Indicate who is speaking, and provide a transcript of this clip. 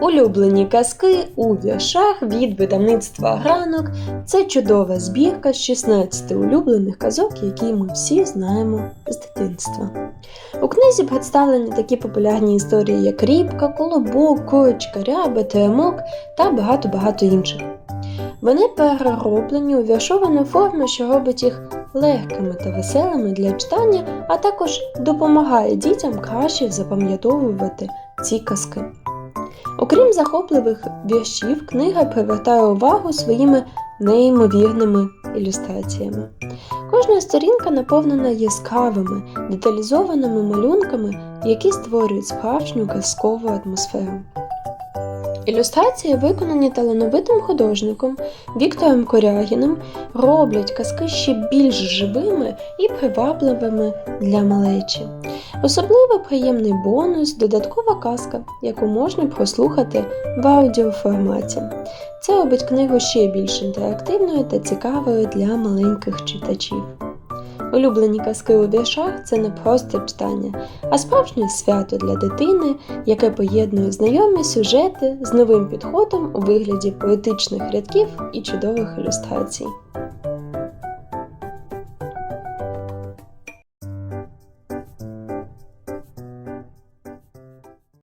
Speaker 1: Улюблені казки у віршах від видавництва Гранок це чудова збірка з 16 улюблених казок, які ми всі знаємо з дитинства. У книзі представлені такі популярні історії, як Рібка, Колобок, Курочка, Ряба, Теремок та багато-багато інших. Вони перероблені у віршовану форму, що робить їх легкими та веселими для читання, а також допомагає дітям краще запам'ятовувати ці казки. Окрім захопливих віршів, книга привертає увагу своїми неймовірними ілюстраціями. Кожна сторінка наповнена яскравими, деталізованими малюнками, які створюють справжню казкову атмосферу. Ілюстрації, виконані талановитим художником Віктором Корягіним, роблять казки ще більш живими і привабливими для малечі. Особливо приємний бонус додаткова казка, яку можна прослухати в аудіоформаті. Це робить книгу ще більш інтерактивною та цікавою для маленьких читачів. Улюблені казки у віршах це не просто читання, а справжнє свято для дитини, яке поєднує знайомі сюжети з новим підходом у вигляді поетичних рядків і чудових ілюстрацій.